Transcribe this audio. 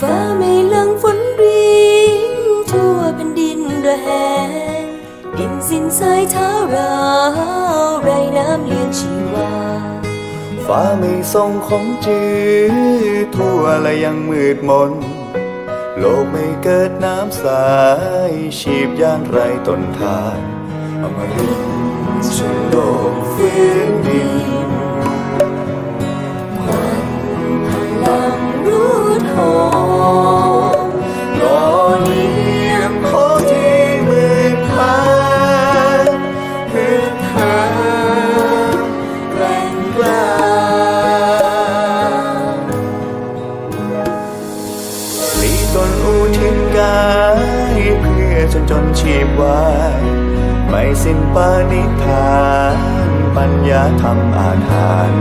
ฟ้าไม่ลังฝนรินทั่วเป็นดินระแหงดินสินสายเท้าเราไรน้ำเลี้ยงชีวา ฟ้าไม่ทรงของจืดทั่วและยังมืดมน โลกไม่เกิดน้ำสายชีพย่านไรต้นทานอมรินช่วโลกฟื้นดินายเพื่อจนจนชีพวายไม่สิ้นปณิธาน ปัญญาธรรมอาทาน